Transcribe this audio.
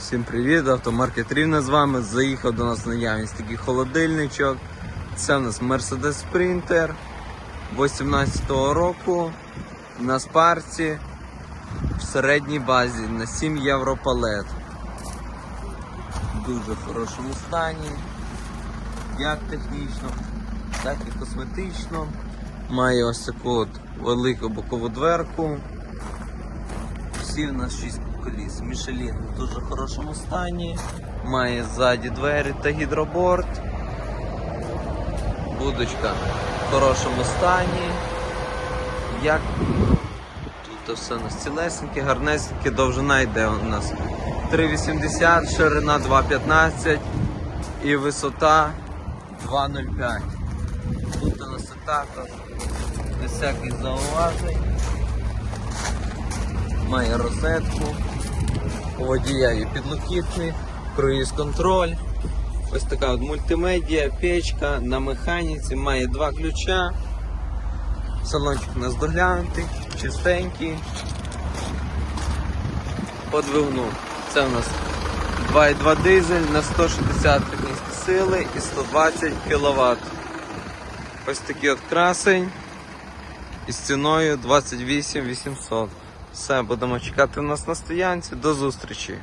Всім привіт, автомаркет Рівне з вами. Заїхав до нас наявність такий холодильничок. Це у нас Mercedes Sprinter 18-го року на спарці в середній базі на 7 євро палет. В дуже хорошому стані, як технічно, так і косметично. Має ось таку от велику бокову дверку. Всі в нас 6 коліс. Мішелін в дуже хорошому стані. Має ззаді двері та гідроборд. Будочка в хорошому стані. Як тут все у нас цілесеньке, гарнесеньке, довжина йде у нас 3,80, ширина 2,15 і висота 2,05. Тут у нас також без всяких зауважень має розетку, у водія є підлокітник, круїз контроль. Ось така от мультимедіа, печка на механіці, має два ключа. Салончик у нас доглянутий, чистенький. По. Це у нас 2,2 дизель на 160 кінські сили і 120 кВт. Ось такий от красень із ціною 28 800. Все, будемо чекати нас на стоянці. До зустрічі!